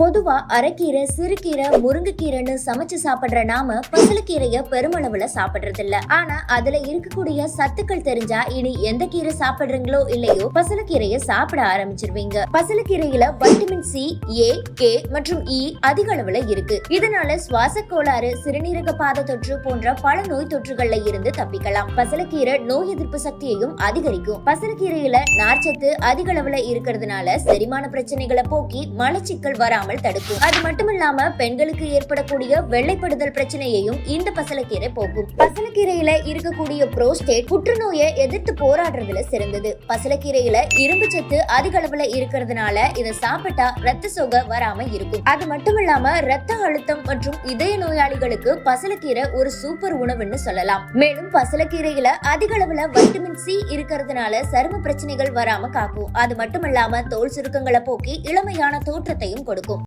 பொதுவா அரைக்கீரை சிறுகீரை முருங்கைக்கீரைன்னு சமைச்சு சாப்பிடுற நாம பசலக்கீரைய பெருமளவுல சாப்பிடுறது இல்ல ஆனா அதுல இருக்கக்கூடிய சத்துக்கள் தெரிஞ்சா இனி எந்த கீரை சாப்பிடுறீங்களோ இல்லையோ பசலக்கீரைய சாப்பிட ஆரம்பிச்சிருவீங்க. பசலக்கீரையில வைட்டமின் சி ஏ கே மற்றும் இ அதிக அளவுல இருக்கு. இதனால சுவாச கோளாறு சிறுநீரக பாத தொற்று போன்ற பல நோய் தொற்றுகள்ல இருந்து தப்பிக்கலாம். பசலக்கீரை நோய் எதிர்ப்பு சக்தியையும் அதிகரிக்கும். பசலக்கீரையில நார்ச்சத்து அதிக அளவுல இருக்கிறதுனால செரிமான பிரச்சனைகளை போக்கி மலச்சிக்கல் வராமல் தடுக்கும். அது மட்டுமில்லாம பெண்களுக்கு ஏற்படக்கூடிய வெள்ளைப்படுதல் பிரச்சனையையும் இந்த பசலக்கீரை போக்கும். பசலக்கீரையில இருக்கக்கூடிய புரோஸ்டேட் புற்றுநோயை எதிர்த்து போராடுறதுல சிறந்தது. பசலக்கீரையில இரும்பு சத்து அதிக அளவுல இருக்கிறதுனால இதை சாப்பிட்டா ரத்த சோகை வராம இருக்கும். அது மட்டும் இல்லாம ரத்த அழுத்தம் மற்றும் இதய நோயாளிகளுக்கு பசலக்கீரை ஒரு சூப்பர் உணவுன்னு சொல்லலாம். மேலும் பசலக்கீரையில அதிக அளவுல வைட்டமின் சி இருக்கிறதுனால சரும பிரச்சனைகள் வராம காக்கும். அது மட்டும் இல்லாம தோல் சுருக்கங்களை போக்கி இளமையான தோற்றத்தையும் கொடுக்கும்.